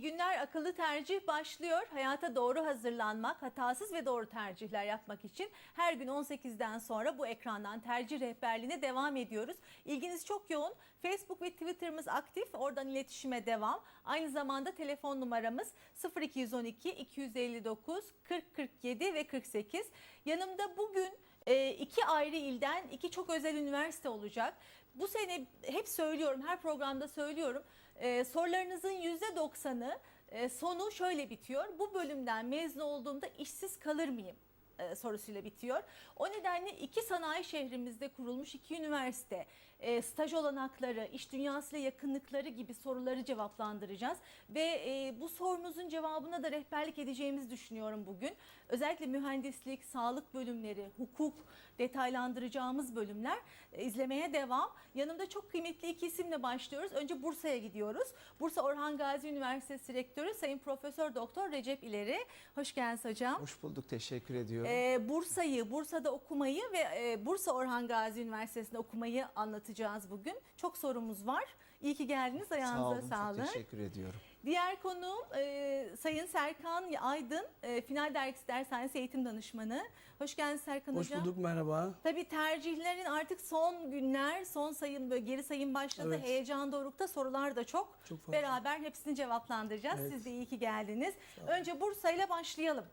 İyi günler akıllı tercih başlıyor. Hayata doğru hazırlanmak, hatasız ve doğru tercihler yapmak için her gün 18'den sonra bu ekrandan tercih rehberliğine devam ediyoruz. İlginiz çok yoğun. Facebook ve Twitter'ımız aktif. Oradan iletişime devam. Aynı zamanda telefon numaramız 0212 259 40 47 ve 48. Yanımda bugün e, iki ayrı ilden iki çok özel üniversite olacak. Bu sene hep söylüyorum, her programda söylüyorum. E, sorularınızın %90'ı e, sonu şöyle bitiyor. Bu bölümden mezun olduğumda işsiz kalır mıyım? e, sorusuyla bitiyor. O nedenle iki sanayi şehrimizde kurulmuş iki üniversite, e, staj olanakları, iş dünyasıyla yakınlıkları gibi soruları cevaplandıracağız. Ve e, bu sorunuzun cevabına da rehberlik edeceğimizi düşünüyorum bugün. Özellikle mühendislik, sağlık bölümleri, hukuk detaylandıracağımız bölümler e, izlemeye devam. Yanımda çok kıymetli iki isimle başlıyoruz. Önce Bursa'ya gidiyoruz. Bursa Orhan Gazi Üniversitesi Rektörü Sayın Profesör Doktor Recep İleri. Hoş geldiniz hocam. Hoş bulduk, teşekkür ediyorum. Ee, Bursa'yı, Bursa'da okumayı ve e, Bursa Orhan Gazi Üniversitesi'nde okumayı anlatacağız bugün. Çok sorumuz var. İyi ki geldiniz. Sağ Ayağınıza olun, sağlık. çok teşekkür ediyorum. Diğer konuğum e, Sayın Serkan Aydın, e, Final Dergisi Dershanesi Eğitim Danışmanı. Hoş geldiniz Serkan Hoş Hocam. bulduk merhaba. Tabii tercihlerin artık son günler, son sayım böyle geri sayım başladı. Evet. Heyecan dorukta sorular da çok. Çok fazla. Beraber hepsini cevaplandıracağız. Evet. Siz de iyi ki geldiniz. Önce Bursa ile başlayalım.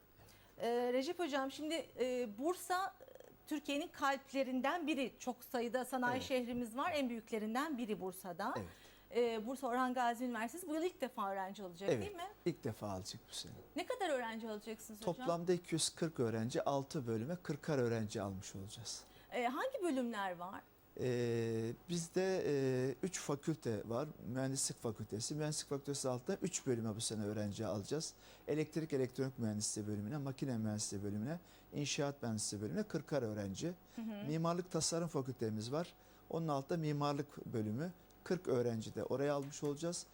Ee, Recep Hocam şimdi e, Bursa e, Türkiye'nin kalplerinden biri. Çok sayıda sanayi Evet. şehrimiz var. En büyüklerinden biri Bursa'da. Evet. Ee, Bursa Orhan Gazi Üniversitesi bu yıl ilk defa öğrenci alacak Evet, değil mi? ilk defa alacak bu sene. Ne kadar öğrenci alacaksınız hocam? Toplamda 240 öğrenci, 6 bölüme 40'ar öğrenci almış olacağız. Ee, hangi bölümler var? Ee, bizde 3 fakülte var. Mühendislik fakültesi. Mühendislik fakültesi altında 3 bölüme bu sene öğrenci alacağız. Elektrik elektronik mühendisliği bölümüne, makine mühendisliği bölümüne, inşaat mühendisliği bölümüne 40'ar öğrenci. Mimarlık tasarım fakültemiz var. Onun altında mimarlık bölümü 40 öğrenci de oraya almış olacağız.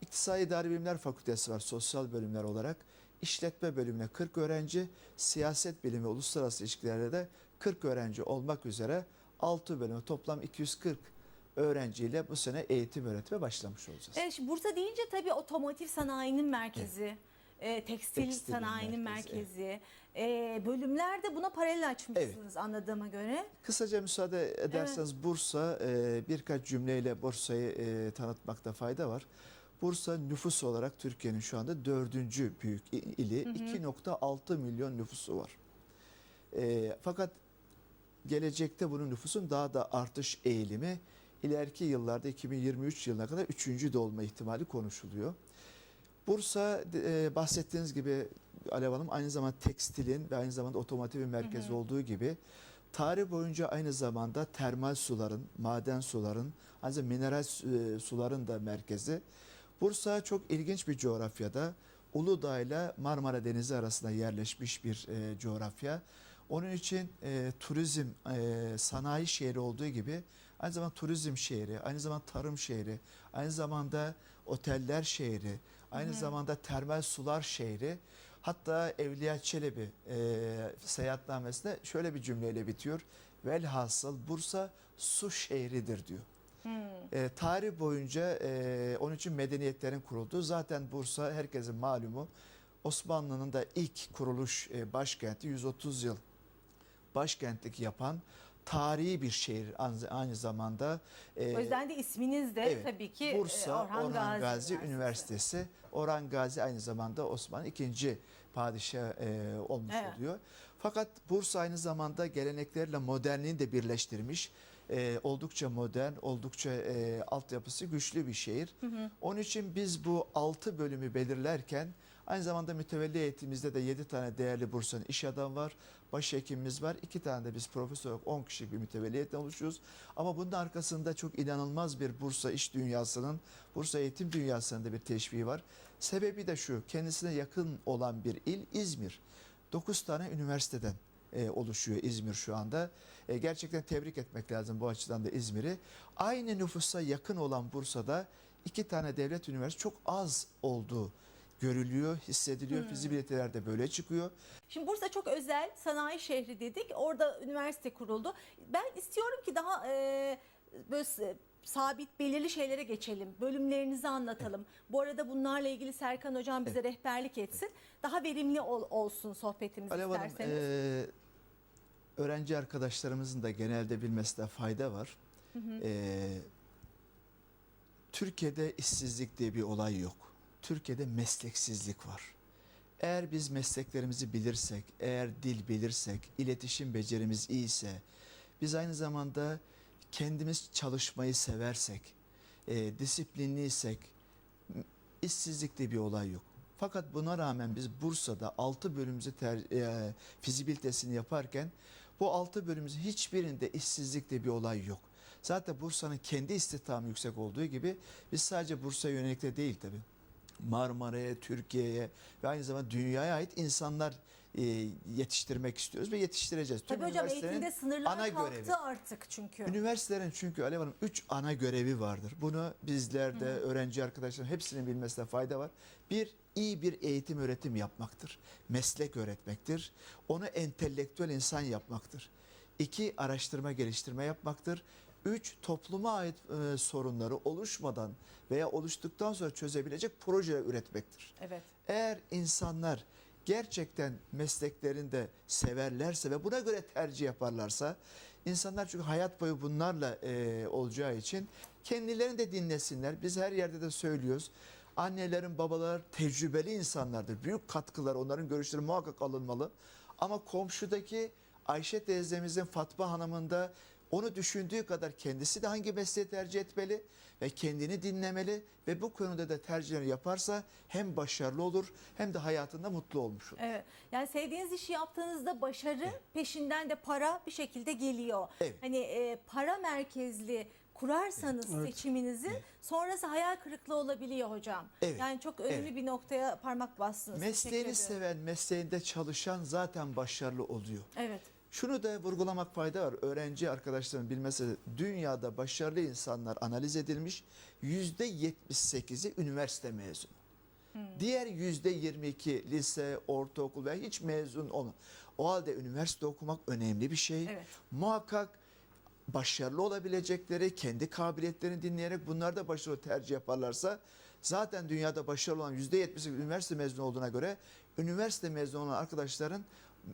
İktisadi İdari Bilimler Fakültesi var sosyal bölümler olarak. İşletme bölümüne 40 öğrenci, siyaset bilimi ve uluslararası ilişkilerde de 40 öğrenci olmak üzere 6 bölümü toplam 240 öğrenciyle bu sene eğitim öğretime başlamış olacağız. Evet, şimdi Bursa deyince tabii otomotiv sanayinin merkezi. E, tekstil Tekstilin sanayinin merkezi, merkezi. E, bölümler de buna paralel açmışsınız anladığıma göre. Kısaca müsaade ederseniz Bursa e, birkaç cümleyle Bursa'yı e, tanıtmakta fayda var. Bursa nüfus olarak Türkiye'nin şu anda dördüncü büyük ili. 2.6 milyon nüfusu var. E, fakat gelecekte bunun nüfusun daha da artış eğilimi ileriki yıllarda 2023 yılına kadar üçüncü de olma ihtimali konuşuluyor. Bursa e, bahsettiğiniz gibi Alev Hanım aynı zamanda tekstilin ve aynı zamanda otomotivin merkezi olduğu gibi tarih boyunca aynı zamanda termal suların, maden suların, aynı zamanda mineral e, suların da merkezi. Bursa çok ilginç bir coğrafyada. Uludağ ile Marmara Denizi arasında yerleşmiş bir e, coğrafya. Onun için e, turizm, e, sanayi şehri olduğu gibi aynı zamanda turizm şehri, aynı zamanda tarım şehri, aynı zamanda oteller şehri, aynı zamanda termal sular şehri. Hatta Evliya Çelebi e, seyahatnamesinde şöyle bir cümleyle bitiyor. Velhasıl Bursa su şehridir diyor. E, tarih boyunca e, onun için medeniyetlerin kurulduğu zaten Bursa herkesin malumu Osmanlı'nın da ilk kuruluş e, başkenti 130 yıl başkentlik yapan tarihi bir şehir aynı, zamanda. e, O yüzden de isminiz de Evet, tabii ki Bursa e, Orhan, Gazi, Gazi Üniversitesi. Üniversitesi. Orhan Gazi aynı zamanda Osmanlı ikinci padişah e, olmuş Evet. oluyor. Fakat Bursa aynı zamanda geleneklerle modernliğini de birleştirmiş. E, oldukça modern, oldukça e, altyapısı güçlü bir şehir. Onun için biz bu altı bölümü belirlerken aynı zamanda mütevelli eğitimimizde de 7 tane değerli Bursa'nın iş adamı var. Başhekimimiz var. 2 tane de biz profesör olarak 10 kişilik bir mütevelli eğitim oluşuyoruz. Ama bunun arkasında çok inanılmaz bir Bursa iş dünyasının, Bursa eğitim dünyasının da bir teşviği var. Sebebi de şu, kendisine yakın olan bir il İzmir. 9 tane üniversiteden e, oluşuyor İzmir şu anda. E, gerçekten tebrik etmek lazım bu açıdan da İzmir'i. Aynı nüfusa yakın olan Bursa'da iki tane devlet üniversitesi çok az olduğu görülüyor, hissediliyor. Fizibiliteler de böyle çıkıyor. Şimdi Bursa çok özel sanayi şehri dedik. Orada üniversite kuruldu. Ben istiyorum ki daha e, böyle sabit belirli şeylere geçelim. Bölümlerinizi anlatalım. Bu arada bunlarla ilgili Serkan Hocam bize rehberlik etsin. Daha verimli ol- olsun sohbetimiz Alev Hanım, isterseniz. e, öğrenci arkadaşlarımızın da genelde bilmesinde fayda var. E, Türkiye'de işsizlik diye bir olay yok. Türkiye'de mesleksizlik var. Eğer biz mesleklerimizi bilirsek, eğer dil bilirsek, iletişim becerimiz iyiyse, biz aynı zamanda kendimiz çalışmayı seversek, e, disiplinliysek, işsizlikte bir olay yok. Fakat buna rağmen biz Bursa'da 6 bölümümüzü e, fizibilitesini yaparken bu 6 bölümümüzün hiçbirinde işsizlikte bir olay yok. Zaten Bursa'nın kendi istihdamı yüksek olduğu gibi biz sadece Bursa'ya yönelik de değil tabii. Marmara'ya, Türkiye'ye ve aynı zamanda dünyaya ait insanlar e, yetiştirmek istiyoruz ve yetiştireceğiz. Tüm Tabii hocam eğitimde sınırlar ana kalktı görevi. artık çünkü. Üniversitelerin çünkü Alev Hanım 3 ana görevi vardır. Bunu bizlerde öğrenci arkadaşlarım hepsinin bilmesine fayda var. Bir, iyi bir eğitim öğretim yapmaktır. Meslek öğretmektir. Onu entelektüel insan yapmaktır. İki, araştırma geliştirme yapmaktır. Üç, topluma ait e, sorunları oluşmadan veya oluştuktan sonra çözebilecek proje üretmektir. Evet. Eğer insanlar gerçekten mesleklerini de severlerse ve buna göre tercih yaparlarsa insanlar çünkü hayat boyu bunlarla e, olacağı için kendilerini de dinlesinler. Biz her yerde de söylüyoruz. Annelerin, babalar tecrübeli insanlardır. Büyük katkılar, onların görüşleri muhakkak alınmalı. Ama komşudaki Ayşe teyzemizin, Fatma Hanım'ın da onu düşündüğü kadar kendisi de hangi mesleği tercih etmeli ve kendini dinlemeli ve bu konuda da tercihleri yaparsa hem başarılı olur hem de hayatında mutlu olmuş olur. Evet. Yani sevdiğiniz işi yaptığınızda başarı peşinden de para bir şekilde geliyor. Evet. Hani e, para merkezli kurarsanız Evet. seçiminizi sonrası hayal kırıklığı olabiliyor hocam. Evet. Yani çok önemli Evet. bir noktaya parmak bastınız. Mesleğini seven, mesleğinde çalışan zaten başarılı oluyor. Evet. Şunu da vurgulamak fayda var. Öğrenci arkadaşların bilmesi dünyada başarılı insanlar analiz edilmiş. Yüzde 78'i üniversite mezunu. Diğer yüzde 22 lise, ortaokul veya hiç mezun olma. O halde üniversite okumak önemli bir şey. Evet. Muhakkak başarılı olabilecekleri, kendi kabiliyetlerini dinleyerek bunlar da başarılı tercih yaparlarsa zaten dünyada başarılı olan yüzde 70'i üniversite mezunu olduğuna göre üniversite mezunu olan arkadaşların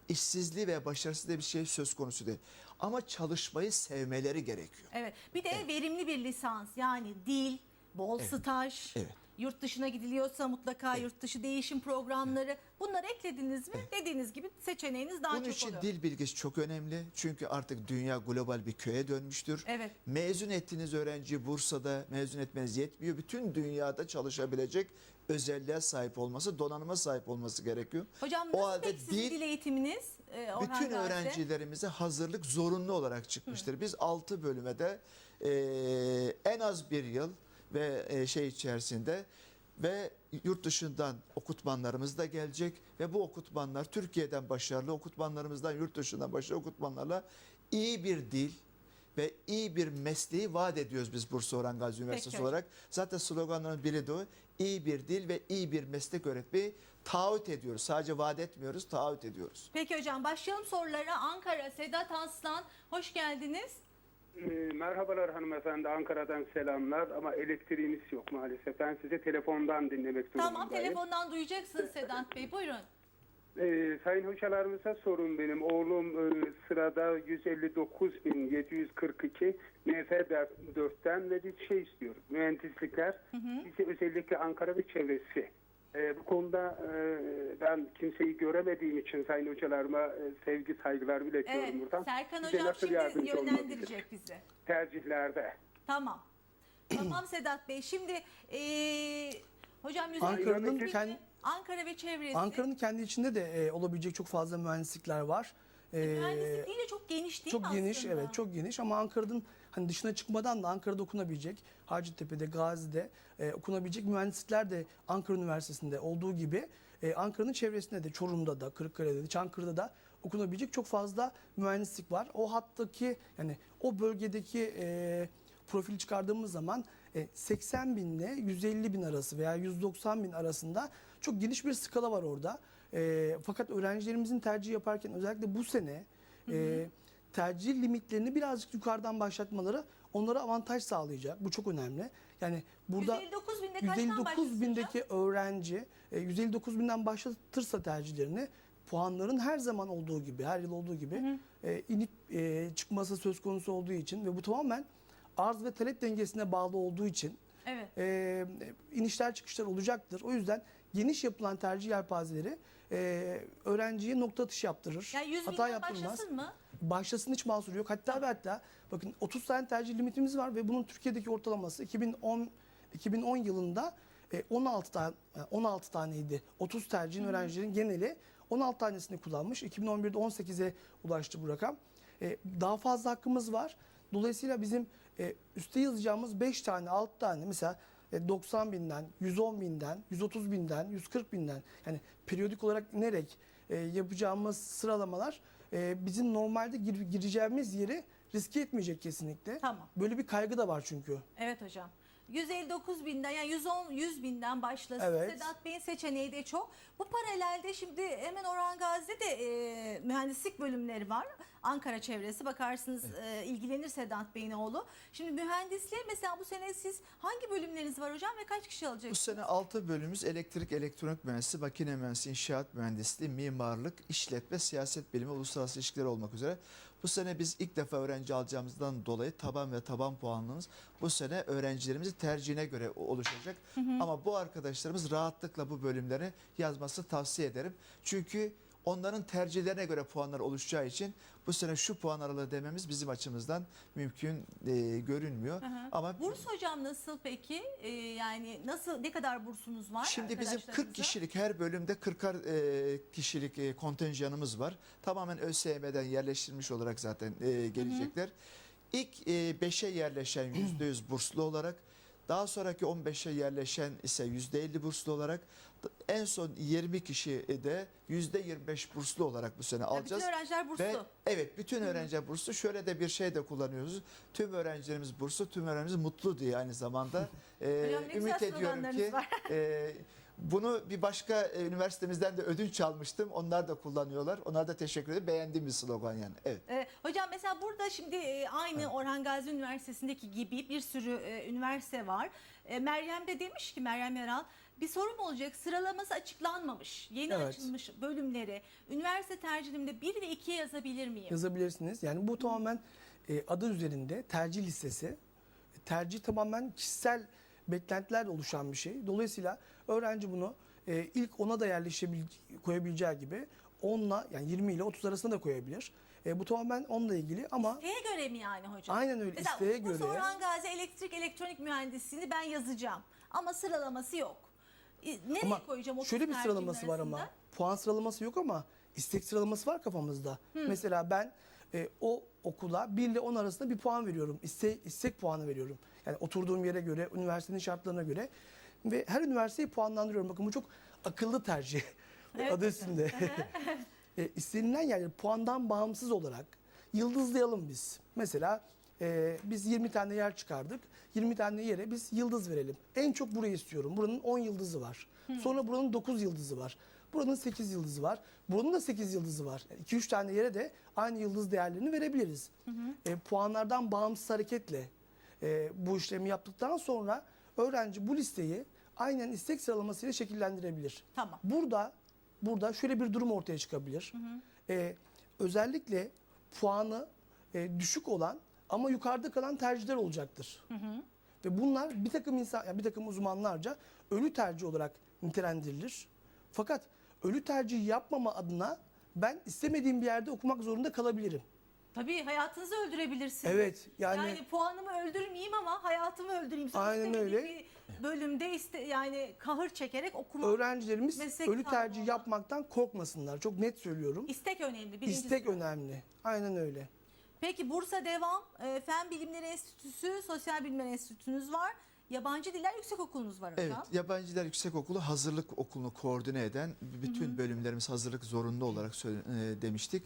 işsizliği ve başarısız bir şey söz konusu değil. Ama çalışmayı sevmeleri gerekiyor. Evet. Bir de verimli bir lisans yani dil, bol staj, Evet. yurt dışına gidiliyorsa mutlaka yurt dışı değişim programları bunları eklediniz mi? Dediğiniz gibi seçeneğiniz daha Bunun çok için oluyor. dil bilgisi çok önemli. Çünkü artık dünya global bir köye dönmüştür. Evet. Mezun ettiğiniz öğrenci Bursa'da mezun etmeniz yetmiyor. Bütün dünyada çalışabilecek özelliğe sahip olması, donanıma sahip olması gerekiyor. Hocam O halde peki sizin dil- eğitiminiz? e, Orhan Bütün Gazi? öğrencilerimize hazırlık zorunlu olarak çıkmıştır. Biz 6 bölüme de e, en az bir yıl ve e, şey içerisinde ve yurt dışından okutmanlarımız da gelecek ve bu okutmanlar Türkiye'den başarılı okutmanlarımızdan yurt dışından başarılı okutmanlarla iyi bir dil ve iyi bir mesleği vaat ediyoruz biz Bursa Orhan Gazi Üniversitesi hocam. olarak. Zaten sloganların biri de o. İyi bir dil ve iyi bir meslek öğretmeyi taahhüt ediyoruz. Sadece vaat etmiyoruz, taahhüt ediyoruz. Peki hocam başlayalım sorulara. Ankara Sedat Aslan hoş geldiniz. Ee, Merhabalar hanımefendi Ankara'dan selamlar ama elektriğimiz yok maalesef. Ben sizi telefondan dinlemek durumundayım. Tamam telefondan duyacaksınız Sedat Bey buyurun. Ee, sayın hocalarımıza sorun benim. Oğlum e, sırada 159.742 NF4'ten ve bir şey istiyor. Mühendislikler. Bizi özellikle Ankara ve çevresi. Ee, bu konuda e, ben kimseyi göremediğim için sayın hocalarıma e, sevgi saygılar iletiyorum Evet buradan. Serkan Bize hocam şimdi yönlendirecek bizi. Tercihlerde. Tamam. tamam Sedat Bey şimdi eee hocam yüzde Ankara'nın yüz kend- Ankara ve çevresi. Ankara'nın kendi içinde de e, olabilecek çok fazla mühendislikler var. E, Mühendislik değil de çok geniş değil çok mi geniş aslında? evet çok geniş ama Ankara'nın hani dışına çıkmadan da Ankara'da okunabilecek Hacettepe'de, Gazi'de e, okunabilecek mühendislikler de Ankara Üniversitesi'nde olduğu gibi e, Ankara'nın çevresinde de Çorum'da da, Kırıkkale'de de, Çankırı'da da okunabilecek çok fazla mühendislik var. O hattaki yani o bölgedeki e, profili çıkardığımız zaman e, 80 bin ile 150 bin arası veya 190 bin arasında çok geniş bir skala var orada. E, fakat öğrencilerimizin tercih yaparken özellikle bu sene e, tercih limitlerini birazcık yukarıdan başlatmaları onlara avantaj sağlayacak. Bu çok önemli. Yani burada 159 binde kaçtan 159 başlasın bindeki öğrenci e, 159 binden başlatırsa tercihlerini puanların her zaman olduğu gibi, her yıl olduğu gibi e, inip e, çıkması söz konusu olduğu için ve bu tamamen arz ve talep dengesine bağlı olduğu için Evet. e, inişler çıkışlar olacaktır. O yüzden geniş yapılan tercih yelpazeleri e, öğrenciye nokta atışı yaptırır. Yani 100 hata yaptırmaz. başlasın mı? Başlasın hiç mahsur yok. Hatta ve hatta bakın 30 tane tercih limitimiz var ve bunun Türkiye'deki ortalaması 2010 2010 yılında e, 16 tane 16 taneydi. 30 tercihin öğrencilerin geneli 16 tanesini kullanmış. 2011'de 18'e ulaştı bu rakam. E, Daha fazla hakkımız var. Dolayısıyla bizim e, üste yazacağımız 5 tane 6 tane mesela e, 90 binden, 110 binden, 130 binden, 140 binden yani periyodik olarak inerek e, yapacağımız sıralamalar e, bizim normalde gir- gireceğimiz yeri riske etmeyecek kesinlikle. Tamam. Böyle bir kaygı da var çünkü. Evet hocam. 159 binden yani 110 100 binden başlasın. Evet. Sedat Bey'in seçeneği de çok. Bu paralelde şimdi hemen Orhan Gazi'de de e, mühendislik bölümleri var. Ankara çevresi bakarsınız e, ilgilenir Sedat Bey'in oğlu. Şimdi mühendisliğe mesela bu sene siz hangi bölümleriniz var hocam ve kaç kişi Bu alacaksınız? sene 6 bölümümüz elektrik, elektronik mühendisliği, makine mühendisliği, inşaat mühendisliği, mimarlık, işletme, siyaset bilimi, uluslararası ilişkiler olmak üzere. Bu sene biz ilk defa öğrenci alacağımızdan dolayı taban ve taban puanımız bu sene öğrencilerimizin tercihine göre oluşacak. Ama bu arkadaşlarımız rahatlıkla bu bölümleri yazması tavsiye ederim. Çünkü onların tercihlerine göre puanlar oluşacağı için bu sene şu puan aralığı dememiz bizim açımızdan mümkün e, görünmüyor. Hı hı. Ama Burs hocam nasıl peki? E, yani nasıl ne kadar bursunuz var? Şimdi bizim 40 arkadaşlarınıza? kişilik her bölümde 40'ar e, kişilik e, kontenjanımız var. Tamamen ÖSYM'den yerleştirilmiş olarak zaten e, gelecekler. İlk 5'e yerleşen %100 burslu olarak daha sonraki 15'e yerleşen ise %50 burslu olarak en son 20 kişi de %25 burslu olarak bu sene alacağız. Bütün öğrenciler burslu. Ve evet bütün öğrenciler burslu. Şöyle de bir şey de kullanıyoruz. Tüm öğrencilerimiz burslu, tüm öğrencimiz mutlu diye aynı zamanda. Ee, Hocam ümit ediyorum ki e, bunu bir başka e, üniversitemizden de ödünç almıştım. Onlar da kullanıyorlar. Onlar da teşekkür ederim. Beğendiğim bir slogan yani. Evet. Ee, hocam mesela burada şimdi e, aynı Orhan Gazi Üniversitesi'ndeki gibi bir sürü e, üniversite var. E, Meryem de demiş ki Meryem Yaral bir sorum olacak sıralaması açıklanmamış. Yeni Evet. açılmış bölümleri üniversite tercihimde 1 ve 2'ye yazabilir miyim? yazabilirsiniz. Yani bu tamamen e, adı üzerinde tercih listesi. Tercih tamamen kişisel beklentilerle oluşan bir şey. Dolayısıyla öğrenci bunu e, ilk ona da yerleşebil koyabileceği gibi 10'la yani 20 ile 30 arasında da koyabilir. E, bu tamamen onunla ilgili ama İsteğe göre mi yani hocam? aynen öyle Mesela isteğe göre Orhan Gazi elektrik elektronik mühendisliğini ben yazacağım ama sıralaması yok. E, Nereye ama koyacağım? 30 şöyle bir sıralaması var ama arasında? puan sıralaması yok ama istek sıralaması var kafamızda. Mesela ben e, o okula 1 ile 10 arasında bir puan veriyorum. İstek, istek puanı veriyorum. Yani oturduğum yere göre, üniversitenin şartlarına göre ve her üniversiteyi puanlandırıyorum. Bakın bu çok akıllı tercih. Evet. Adı üstünde. e, istenilen yerleri puandan bağımsız olarak yıldızlayalım biz. Mesela e, biz 20 tane yer çıkardık. 20 tane yere biz yıldız verelim. En çok burayı istiyorum. Buranın 10 yıldızı var. Sonra buranın 9 yıldızı var. Buranın 8 yıldızı var. Buranın da 8 yıldızı var. 2-3 tane yere de aynı yıldız değerlerini verebiliriz. E, puanlardan bağımsız hareketle e, bu işlemi yaptıktan sonra öğrenci bu listeyi aynen istek sıralamasıyla şekillendirebilir. Tamam. Burada burada şöyle bir durum ortaya çıkabilir. Ee, özellikle puanı e, düşük olan ama yukarıda kalan tercihler olacaktır. Ve bunlar bir takım insan, yani bir takım uzmanlarca ölü tercih olarak nitelendirilir. Fakat ölü tercih yapmama adına ben istemediğim bir yerde okumak zorunda kalabilirim. Tabii hayatınızı öldürebilirsiniz. Evet yani, Yani, puanımı öldürmeyeyim ama hayatımı öldüreyim. Sonra Aynen öyle. Bir bölümde iste, yani kahır çekerek okuma. öğrencilerimiz Meslek ölü kaybı tercih yapmaktan korkmasınlar. Çok net söylüyorum. İstek önemli. birincisi. İstek önemli. Aynen öyle. Peki Bursa Devam, e, Fen Bilimleri Enstitüsü, Sosyal Bilimler Enstitünüz var. Yabancı Diller Yüksekokulunuz var hocam. Evet, Yabancı Diller Yüksekokulu hazırlık okulunu koordine eden bütün bölümlerimiz hazırlık zorunlu olarak e, demiştik.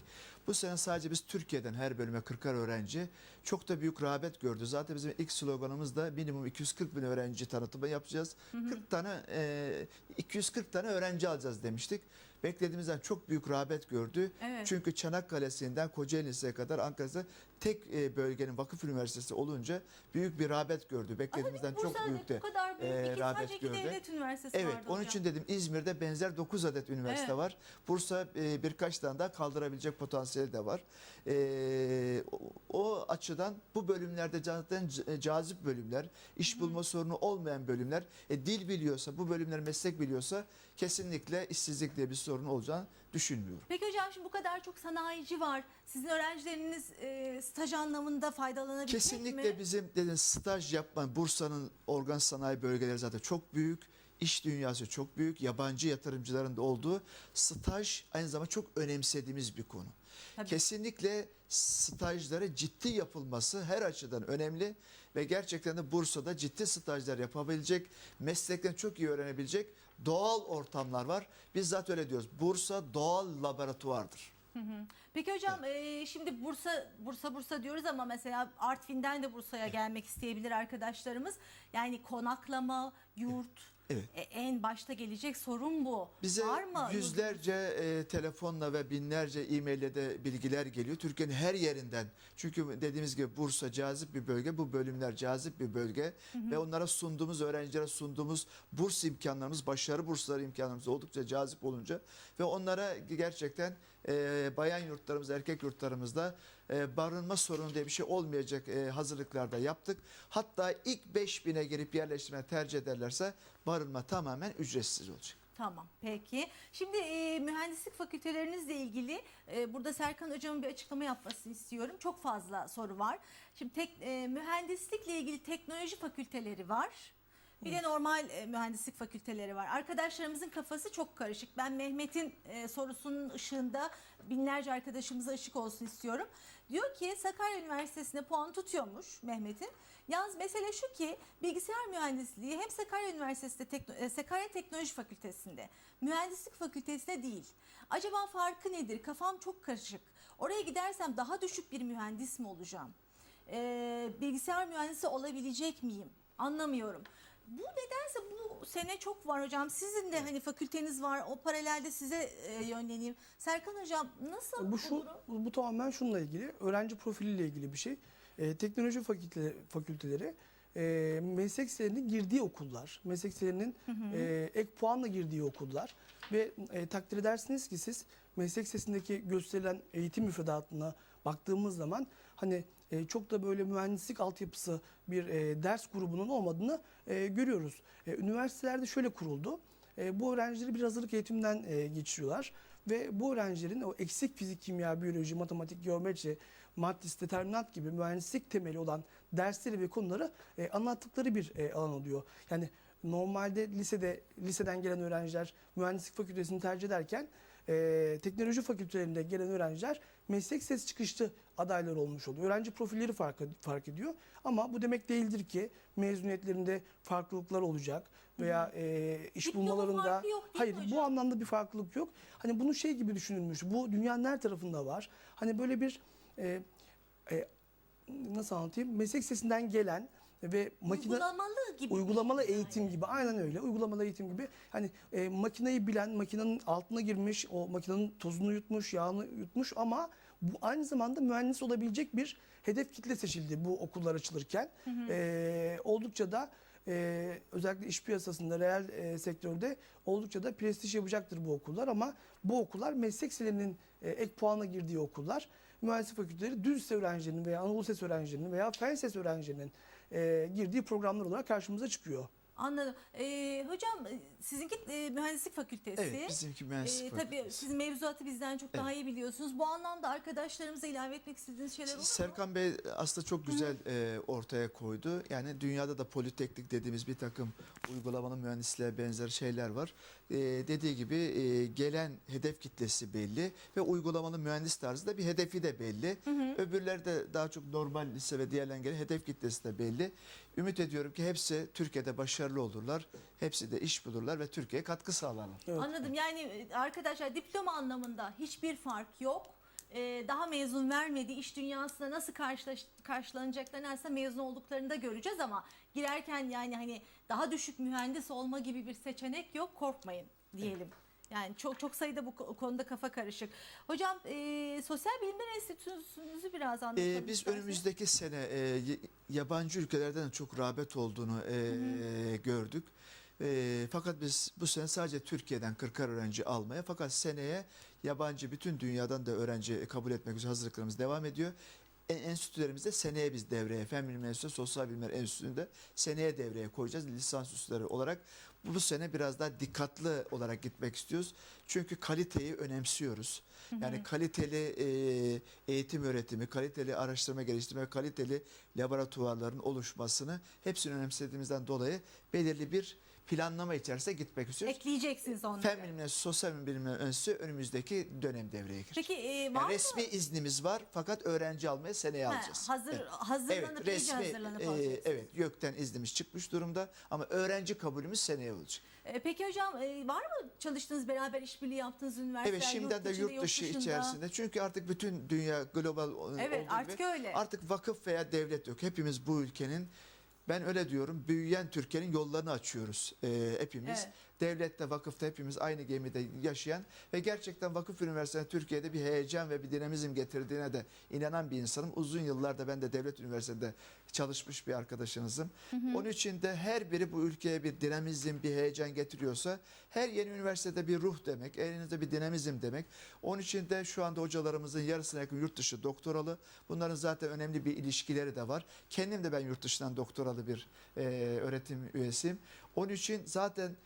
Bu sene sadece biz Türkiye'den her bölüme 40'ar öğrenci çok da büyük rağbet gördü. Zaten bizim ilk sloganımız da minimum 240 bin öğrenci tanıtımı yapacağız. 40 tane e, 240 tane öğrenci alacağız demiştik. Beklediğimizden çok büyük rağbet gördü. Evet. Çünkü Çanakkale'sinden Kocaeli Lisesi'ne kadar Ankara'da tek e, bölgenin vakıf üniversitesi olunca büyük bir rağbet gördü. Beklediğimizden çok büyük de e, rağbet gördü. devlet üniversitesi Evet, onun hocam. için dedim İzmir'de benzer 9 adet üniversite Evet. var. Bursa e, birkaç tane daha kaldırabilecek potansiyeli de var. E, o, o açıdan bu bölümlerde zaten cazip bölümler, iş bulma sorunu olmayan bölümler. E, dil biliyorsa, bu bölümler meslek biliyorsa kesinlikle işsizlik diye bir sorun olacağını düşünmüyorum. Peki hocam şimdi bu kadar çok sanayici var. Sizin öğrencileriniz e, staj anlamında faydalanabilecek Kesinlikle mi? bizim dedin staj yapma Bursa'nın organ sanayi bölgeleri zaten çok büyük. İş dünyası çok büyük. Yabancı yatırımcıların da olduğu staj aynı zamanda çok önemsediğimiz bir konu. Tabii. Kesinlikle stajları ciddi yapılması her açıdan önemli ve gerçekten de Bursa'da ciddi stajlar yapabilecek, meslekten çok iyi öğrenebilecek doğal ortamlar var. Biz zaten öyle diyoruz. Bursa doğal laboratuvardır. Peki hocam e, şimdi Bursa Bursa Bursa diyoruz ama mesela Artvin'den de Bursa'ya gelmek isteyebilir arkadaşlarımız. Yani konaklama, yurt Evet. e, en başta gelecek sorun bu. Bize Var mı? yüzlerce e, telefonla ve binlerce e-maille de bilgiler geliyor. Türkiye'nin her yerinden. Çünkü dediğimiz gibi Bursa cazip bir bölge. Bu bölümler cazip bir bölge. Ve onlara sunduğumuz, öğrencilere sunduğumuz burs imkanlarımız, başarı bursları imkanlarımız oldukça cazip olunca ve onlara gerçekten e, bayan yurtlarımız, erkek yurtlarımızda e, barınma sorunu diye bir şey olmayacak e, hazırlıklarda yaptık. Hatta ilk 5000'e girip yerleştirme tercih ederlerse barınma tamamen ücretsiz olacak. Tamam peki. Şimdi e, mühendislik fakültelerinizle ilgili e, burada Serkan Hocam'ın bir açıklama yapmasını istiyorum. Çok fazla soru var. Şimdi tek, e, mühendislikle ilgili teknoloji fakülteleri var. Bir de normal e, mühendislik fakülteleri var. Arkadaşlarımızın kafası çok karışık. Ben Mehmet'in e, sorusunun ışığında binlerce arkadaşımıza ışık olsun istiyorum. Diyor ki Sakarya Üniversitesi'ne puan tutuyormuş Mehmet'in. Yalnız mesele şu ki bilgisayar mühendisliği hem Sakarya Üniversitesi'nde Tekno- e, Sakarya Teknoloji Fakültesi'nde mühendislik fakültesinde değil. Acaba farkı nedir? Kafam çok karışık. Oraya gidersem daha düşük bir mühendis mi olacağım? Ee, bilgisayar mühendisi olabilecek miyim? Anlamıyorum. Bu nedense bu sene çok var hocam. Sizin de hani fakülteniz var. O paralelde size e, yönleneyim. Serkan hocam nasıl Bu şu durum? bu, bu tamamen şununla ilgili. Öğrenci profiliyle ilgili bir şey. Ee, teknoloji fakülteleri, fakülteleri e, meslek liselerinin girdiği okullar, meslek liselerinin e, ek puanla girdiği okullar ve e, takdir edersiniz ki siz meslek lisesindeki gösterilen eğitim müfredatına baktığımız zaman hani e, çok da böyle mühendislik altyapısı bir e, ders grubunun olmadığını e, görüyoruz. E, üniversitelerde şöyle kuruldu. E, bu öğrencileri bir hazırlık eğitiminden e, geçiriyorlar ve bu öğrencilerin o eksik fizik, kimya, biyoloji, matematik, geometri, matris, determinant gibi mühendislik temeli olan dersleri ve konuları e, anlattıkları bir e, alan oluyor. Yani normalde lisede liseden gelen öğrenciler mühendislik fakültesini tercih ederken e, teknoloji fakültelerinde gelen öğrenciler meslek ses çıkışlı adaylar olmuş oluyor. Öğrenci profilleri fark, fark ediyor ama bu demek değildir ki mezuniyetlerinde farklılıklar olacak veya e, iş Diploma bulmalarında farkı yok değil mi hayır bu hocam? anlamda bir farklılık yok. Hani bunu şey gibi düşünülmüş. Bu dünyanın her tarafında var. Hani böyle bir e, e, nasıl anlatayım? Meslek sesinden gelen ve makine Uygulamalı gibi. uygulamalı eğitim yani. gibi aynen öyle uygulamalı eğitim gibi hani e, makineyi bilen makinenin altına girmiş o makinenin tozunu yutmuş yağını yutmuş ama bu aynı zamanda mühendis olabilecek bir hedef kitle seçildi bu okullar açılırken E, oldukça da e, özellikle iş piyasasında reel e, sektörde oldukça da prestij yapacaktır bu okullar ama bu okullar meslek liselerinin e, ek puanla girdiği okullar mühendislik fakülteleri düz öğrencilerinin veya Anadolu Ses öğrencilerinin veya fen lisesi öğrencilerinin e, girdiği programlar olarak karşımıza çıkıyor. Anladım. Ee, hocam e, sizinki e, mühendislik fakültesi. Evet, bizimki mühendislik Ee, tabii fakültesi. siz mevzuatı bizden çok daha iyi biliyorsunuz. Bu anlamda arkadaşlarımıza ilave etmek istediğiniz şeyler olur mu? Serkan Bey aslında çok güzel e, ortaya koydu. Yani dünyada da politeknik dediğimiz bir takım uygulamalı mühendisliğe benzer şeyler var. E, dediği gibi e, gelen hedef kitlesi belli ve uygulamalı mühendis tarzı da bir hedefi de belli. Öbürleri de daha çok normal lise ve diğerlerine göre hedef kitlesi de belli. Ümit ediyorum ki hepsi Türkiye'de başarılı olurlar. Hepsi de iş bulurlar ve Türkiye'ye katkı sağlarlar. Evet. Anladım. Yani e, arkadaşlar diploma anlamında hiçbir fark yok. Ee, daha mezun vermediği iş dünyasına nasıl karşılaş, karşılanacaklarını aslında mezun olduklarında göreceğiz ama girerken yani hani daha düşük mühendis olma gibi bir seçenek yok korkmayın diyelim. Yani çok çok sayıda bu ko- konuda kafa karışık. Hocam e, Sosyal Bilimler Enstitüsü'nüzü biraz anlatalım. Ee, biz isterseniz. önümüzdeki sene e, yabancı ülkelerden çok rağbet olduğunu e, gördük. E, fakat biz bu sene sadece Türkiye'den 40 öğrenci almaya fakat seneye yabancı bütün dünyadan da öğrenci kabul etmek üzere hazırlıklarımız devam ediyor. En- Enstitülerimizde seneye biz devreye, Fen Bilimleri Enstitüsü, Sosyal Bilimler Enstitüsü'nde seneye devreye koyacağız lisansüstüleri olarak. Bu, bu sene biraz daha dikkatli olarak gitmek istiyoruz. Çünkü kaliteyi önemsiyoruz. Yani kaliteli e, eğitim öğretimi, kaliteli araştırma geliştirme, kaliteli laboratuvarların oluşmasını hepsini önemsediğimizden dolayı belirli bir planlama içerisinde gitmek istiyoruz. Ekleyeceksiniz onları. Fen Bilimleri Sosyal Bilimler Enstitüsü önümüzdeki dönem devreye girecek. Peki e, Yani var mı? resmi iznimiz var fakat öğrenci almaya seneye Ha, alacağız. hazır Evet. hazırlanıp Evet, resmi, hazırlanıp e, evet, YÖK'ten iznimiz çıkmış durumda ama öğrenci kabulümüz seneye olacak. E, Peki hocam e, var mı çalıştığınız beraber işbirliği yaptığınız üniversiteler? Evet şimdiden de içinde, yurt dışı dışında? içerisinde çünkü artık bütün dünya global Evet olduğu artık gibi öyle. artık vakıf veya devlet yok. Hepimiz bu ülkenin ben öyle diyorum büyüyen Türkiye'nin yollarını açıyoruz e, hepimiz. Evet. Devlette, vakıfta hepimiz aynı gemide yaşayan ve gerçekten vakıf üniversiteleri Türkiye'de bir heyecan ve bir dinamizm getirdiğine de inanan bir insanım. Uzun yıllarda ben de devlet üniversitede çalışmış bir arkadaşınızım. Onun için de her biri bu ülkeye bir dinamizm, bir heyecan getiriyorsa her yeni üniversitede bir ruh demek, elinizde bir dinamizm demek. Onun için de şu anda hocalarımızın yarısına yakın yurt dışı doktoralı. Bunların zaten önemli bir ilişkileri de var. Kendim de ben yurt dışından doktoralı bir e, öğretim üyesiyim. Onun için zaten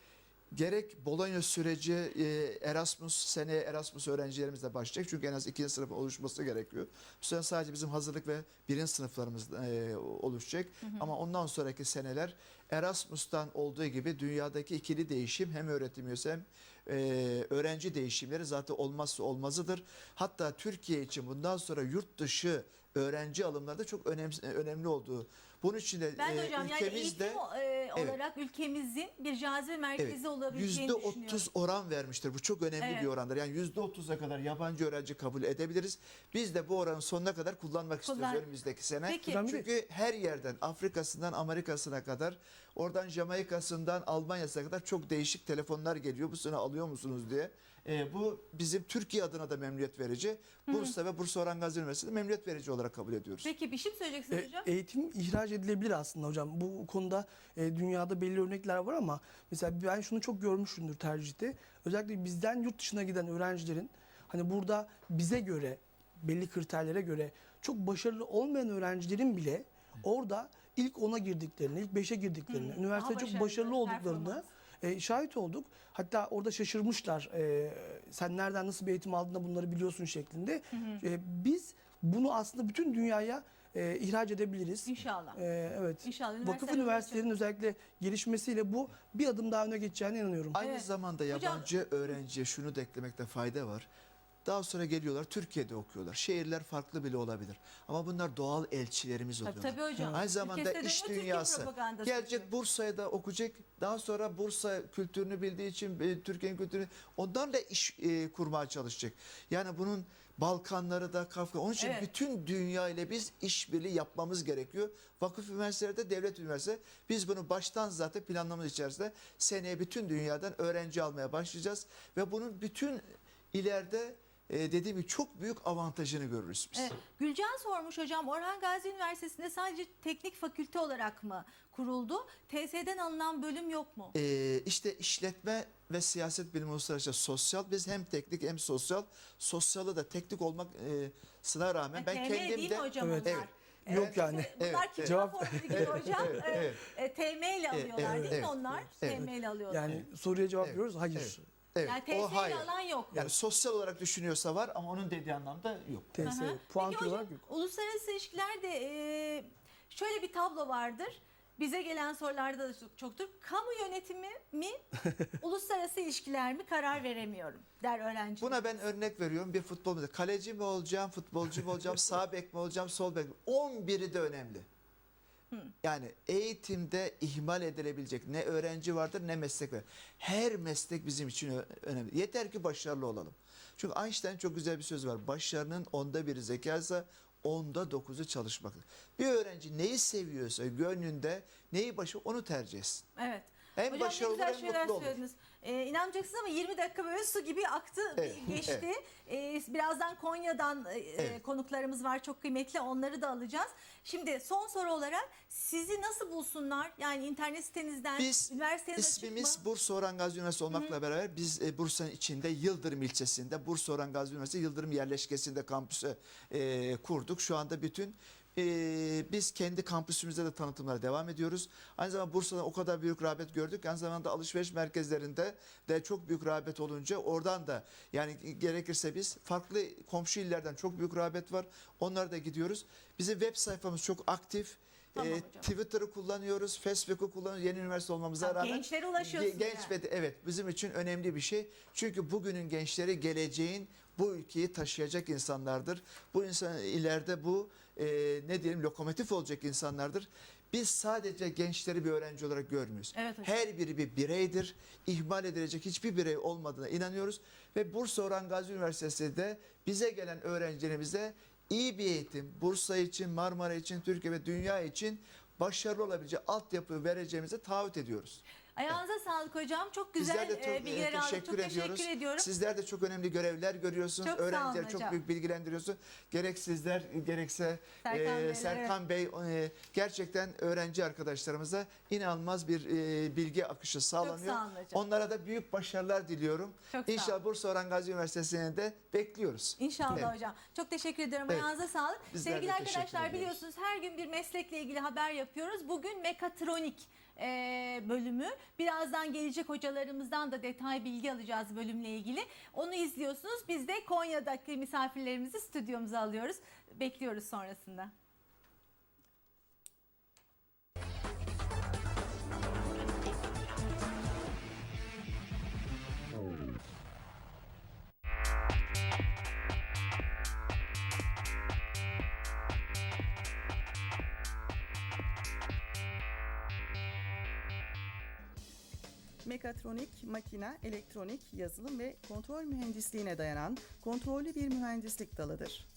gerek Bologna süreci e, Erasmus seneye Erasmus öğrencilerimiz de başlayacak. Çünkü en az ikinci sınıfın oluşması gerekiyor. Bu sene sadece bizim hazırlık ve birinci sınıflarımız e, oluşacak. Ama ondan sonraki seneler Erasmus'tan olduğu gibi dünyadaki ikili değişim hem öğretim üyesi hem e, öğrenci değişimleri zaten olmazsa olmazıdır. Hatta Türkiye için bundan sonra yurt dışı öğrenci alımları da çok önemli, önemli olduğu. Bunun için de Ben de e, hocam yani ülkemizde eğitim e, olarak ülkemizin bir cazibe merkezi Evet, olabileceğini Yüzde düşünüyorum. otuz oran vermiştir. Bu çok önemli Evet. bir orandır. Yani yüzde otuza kadar yabancı öğrenci kabul edebiliriz. Biz de bu oranın sonuna kadar kullanmak istiyoruz Kullan- önümüzdeki sene. Peki. Çünkü her yerden Afrika'sından Amerika'sına kadar oradan Jamaika'sından Almanya'sına kadar çok değişik telefonlar geliyor. Bu sene alıyor musunuz diye. Ee, bu bizim Türkiye adına da memnuniyet verici. Bursa ve Bursa Orhan Gazi Üniversitesi'nde memnuniyet verici olarak kabul ediyoruz. Peki bir şey mi söyleyeceksiniz E, hocam? Eğitim ihraç edilebilir aslında hocam. Bu konuda e, dünyada belli örnekler var ama mesela ben şunu çok görmüşümdür tercihte. Özellikle bizden yurt dışına giden öğrencilerin hani burada bize göre belli kriterlere göre çok başarılı olmayan öğrencilerin bile orada ilk ona girdiklerini, ilk beşe girdiklerini, üniversitede daha çok başarılı, başarılı olduklarını performans. E, şahit olduk. Hatta orada şaşırmışlar. e, sen nereden nasıl bir eğitim aldığında bunları biliyorsun şeklinde. E, biz bunu aslında bütün dünyaya e, ihraç edebiliriz. İnşallah. E, evet. İnşallah. Vakıf üniversiteler üniversitelerin özellikle gelişmesiyle bu bir adım daha öne geçeceğine inanıyorum. Aynı Evet. zamanda Hocam- yabancı öğrenciye şunu da eklemekte fayda var. Daha sonra geliyorlar Türkiye'de okuyorlar. Şehirler farklı bile olabilir. Ama bunlar doğal elçilerimiz Tabii, oluyorlar. tabii hocam. Aynı zamanda iş dünyası. Gelecek. Bursa'ya da okuyacak. Daha sonra Bursa kültürünü bildiği için e, Türkiye'nin kültürünü ondan da iş e, kurmaya çalışacak. Yani bunun Balkanları da Kafka. Onun için Evet. bütün dünya ile biz işbirliği yapmamız gerekiyor. Vakıf üniversiteleri de devlet üniversiteleri. Biz bunu baştan zaten planlamamız içerisinde seneye bütün dünyadan öğrenci almaya başlayacağız. Ve bunun bütün ileride e, dediğim gibi çok büyük avantajını görürüz biz. Evet. Gülcan sormuş hocam Orhan Gazi Üniversitesi'nde sadece teknik fakülte olarak mı kuruldu? TS'den alınan bölüm yok mu? Ee, işte işletme ve siyaset bilimi uluslararası sosyal biz hem teknik hem sosyal sosyalı da teknik olmasına rağmen ben TM kendim değil de mi hocam Evet. onlar? Evet. Yok yani. Bunlar Evet, kimya Cevap- hocam. evet, e, evet. e, TM ile alıyorlar evet, değil mi evet, onlar? evet. TM ile alıyorlar. Yani soruya cevap Evet, veriyoruz. Hayır. evet. Evet, yani o TS ile hayır. alan yok. Yani sosyal olarak düşünüyorsa var ama onun dediği anlamda yok. TS Aha. puan Peki türü hocam, olarak yok. uluslararası ilişkilerde e, şöyle bir tablo vardır. Bize gelen sorularda da çok- çoktur. Kamu yönetimi mi, uluslararası ilişkiler mi karar veremiyorum der öğrenci. Buna ben örnek veriyorum bir futbol mesela kaleci mi olacağım, futbolcu mu olacağım, sağ bek mi olacağım, sol bek mi? 11'i de önemli. Yani eğitimde ihmal edilebilecek ne öğrenci vardır ne meslek var. Her meslek bizim için önemli. Yeter ki başarılı olalım. Çünkü Einstein çok güzel bir söz var. Başarının onda biri zekaysa onda dokuzu çalışmak. Bir öğrenci neyi seviyorsa gönlünde neyi başı onu tercih etsin. Evet. Hem Hocam başarılı ne güzel hem şeyler mutlu olur. söylediniz. Ee, inanmayacaksınız ama 20 dakika böyle su gibi aktı Evet, geçti. Ee, birazdan Konya'dan e, Evet. konuklarımız var çok kıymetli onları da alacağız. Şimdi son soru olarak sizi nasıl bulsunlar? Yani internet sitenizden, Biz üniversiteniz açık ismimiz mı? Bursa Orhan Gazi Üniversitesi olmakla beraber biz e, Bursa'nın içinde Yıldırım ilçesinde Bursa Orhan Gazi Üniversitesi Yıldırım yerleşkesinde kampüsü e, kurduk. Şu anda bütün e, biz kendi kampüsümüzde de tanıtımlara devam ediyoruz. Aynı zamanda Bursa'da o kadar büyük rağbet gördük. Aynı zamanda alışveriş merkezlerinde de çok büyük rağbet olunca oradan da yani gerekirse biz farklı komşu illerden çok büyük rağbet var. Onlara da gidiyoruz. Bizim web sayfamız çok aktif. Tamam E. Twitter'ı kullanıyoruz, Facebook'u kullanıyoruz. Yeni üniversite olmamıza Ha, rağmen gençlere ulaşıyorsunuz Ge- Genç yani. ve evet bizim için önemli bir şey. Çünkü bugünün gençleri geleceğin bu ülkeyi taşıyacak insanlardır. Bu insan ileride bu e, ne diyelim lokomotif olacak insanlardır. Biz sadece gençleri bir öğrenci olarak görmüyoruz. Evet hocam. Her biri bir bireydir. İhmal edilecek hiçbir birey olmadığına inanıyoruz. Ve Bursa Orhan Gazi Üniversitesi de bize gelen öğrencilerimize iyi bir eğitim, Bursa için, Marmara için, Türkiye ve dünya için başarılı olabilecek altyapı vereceğimize taahhüt ediyoruz. Ayağınıza sağlık hocam. Çok güzel Bizler de çok e, bilgiler e, aldık. teşekkür Çok ediyoruz. teşekkür ediyorum. Sizler de çok önemli görevler görüyorsunuz. Çok sağ olun Öğrencileri çok büyük bilgilendiriyorsunuz. Gerek sizler gerekse Serkan e, Bey, Serkan Bey e, gerçekten öğrenci arkadaşlarımıza inanılmaz bir e, bilgi akışı sağlanıyor. sağ olun hocam. Onlara da büyük başarılar diliyorum. Çok sağ İnşallah Bursa Orhan Gazi Üniversitesi'ne de bekliyoruz. İnşallah Evet. hocam. Çok teşekkür ediyorum. Evet. Ayağınıza sağlık. Bizler Sevgili arkadaşlar ediyoruz. biliyorsunuz her gün bir meslekle ilgili haber yapıyoruz. Bugün mekatronik bölümü. Birazdan gelecek hocalarımızdan da detay bilgi alacağız bölümle ilgili. Onu izliyorsunuz. Biz de Konya'daki misafirlerimizi stüdyomuza alıyoruz. Bekliyoruz sonrasında. Mekatronik, makina, elektronik, yazılım ve kontrol mühendisliğine dayanan kontrollü bir mühendislik dalıdır.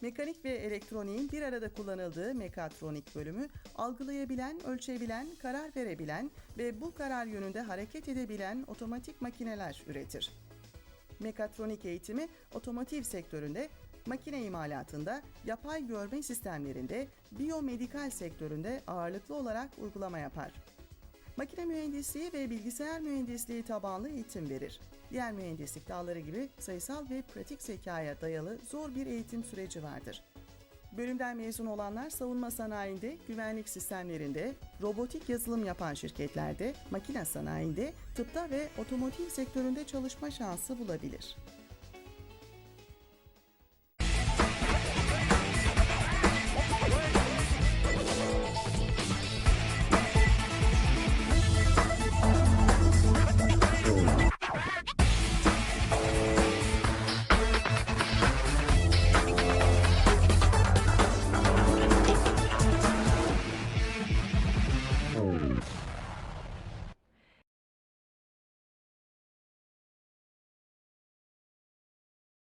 Mekanik ve elektroniğin bir arada kullanıldığı mekatronik bölümü, algılayabilen, ölçebilen, karar verebilen ve bu karar yönünde hareket edebilen otomatik makineler üretir. Mekatronik eğitimi otomotiv sektöründe, makine imalatında, yapay görme sistemlerinde, biyomedikal sektöründe ağırlıklı olarak uygulama yapar. Makine mühendisliği ve bilgisayar mühendisliği tabanlı eğitim verir. Diğer mühendislik dalları gibi sayısal ve pratik zekaya dayalı zor bir eğitim süreci vardır. Bölümden mezun olanlar savunma sanayinde, güvenlik sistemlerinde, robotik yazılım yapan şirketlerde, makine sanayinde, tıpta ve otomotiv sektöründe çalışma şansı bulabilir.